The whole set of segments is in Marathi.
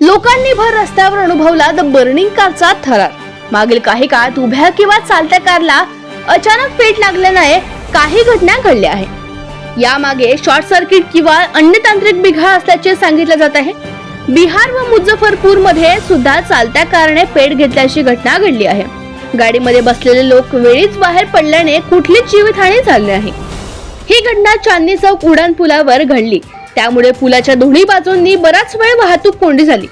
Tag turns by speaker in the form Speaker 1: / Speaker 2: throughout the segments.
Speaker 1: लोकांनी भर रस्त्यावर अनुभवला द बर्निंग कारचा थरार. मागील काही काळात उभ्या किंवा चालत्या कारला अचानक पेट लागल्याने काही घटना घडल्या आहेत. यामागे शॉर्ट सर्किट किंवा अन्य तांत्रिक बिघाड असल्याचे सांगितलं जात आहे. बिहार व मुझफ्फरपूरमध्ये सुद्धा चालत्या कारणे पेट घेतल्याची घटना घडली आहे. गाडीमध्ये बसलेले लोक वेळीच बाहेर पडल्याने कुठलीच जीवितहानी झाली नाही. ही घटना चांदणी चौक उडान पुलावर घडली. त्यामुळे पुलाच्या दोन्ही बाजूंनी बराच वेळ वाहतूक कोंडी झाली.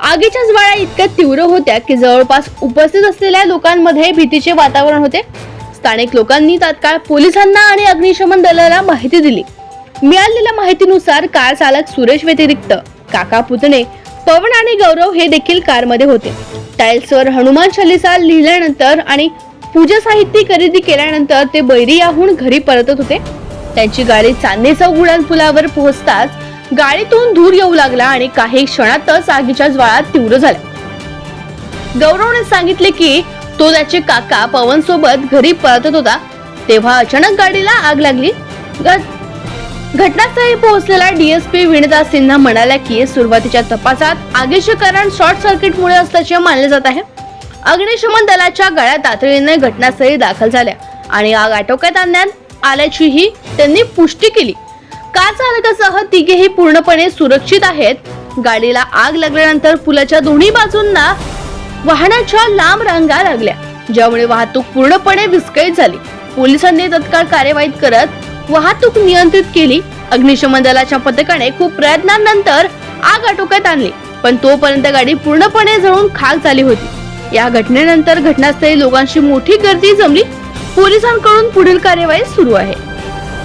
Speaker 1: आगीच्या ज्वाळा इतक्या तीव्र होत्या की जवळपास उपस्थित असलेल्या लोकांमध्ये भीतीचे वातावरण होते. स्थानिक लोकांनी तात्काळ पोलिसांना आणि अग्निशमन दलाला माहिती दिली. मिळालेल्या माहितीनुसार कार चालक सुरेश व्यतिरिक्त काका पुतणे पवन आणि गौरव हे देखील कारमध्ये होते. टाईल्सवर हनुमान चालिसा लिहिल्यानंतर आणि पूजा साहित्य खरेदी केल्यानंतर ते बैरियाहून घरी परतत होते. त्यांची गाडी चांदेचा चौक उडान पुलावर पोहोचताच गाडीतून धूर येऊ लागला आणि काही क्षणातच आगीच्या ज्वाळा तीव्र झाल्या. गौरवने सांगितले की तो त्याचे काका पवन सोबत घरी परतत होता. तेव्हा अचानक गाडीला आग लागली. घटनास्थळी पोहोचलेला डीएसपी विनिता सिन्हा म्हणाल्या की सुरुवातीच्या तपासात आगीचे कारण शॉर्ट सर्किटमुळे असल्याचे मानले जात आहे. अग्निशमन दलाच्या गाड्या तातडीने घटनास्थळी दाखल झाल्या आणि आग आटोक्यात आणण्यात आल्याचीही त्यांनी पुष्टी केली. कार चालकासह तिघेही पूर्णपणे सुरक्षित आहेत. गाडीला आग लागल्यानंतर पुलाच्या दोन्ही बाजूंना वाहनाच्या लांब रांगा लागल्या ज्यामुळे वाहतूक पूर्णपणे विस्कळीत झाली. पोलिसांनी तत्काळ कार्यवाही करत वाहतूक नियंत्रित केली. अग्निशमन दलाच्या पथकाने खूप प्रयत्नांनंतर आग आटोक्यात आणली. पण तोपर्यंत गाडी पूर्णपणे जळून खाक झाली होती. या घटनेनंतर घटनास्थळी लोकांची मोठी गर्दी जमली. पोलिसांकडून पुढील कार्यवाही सुरू आहे.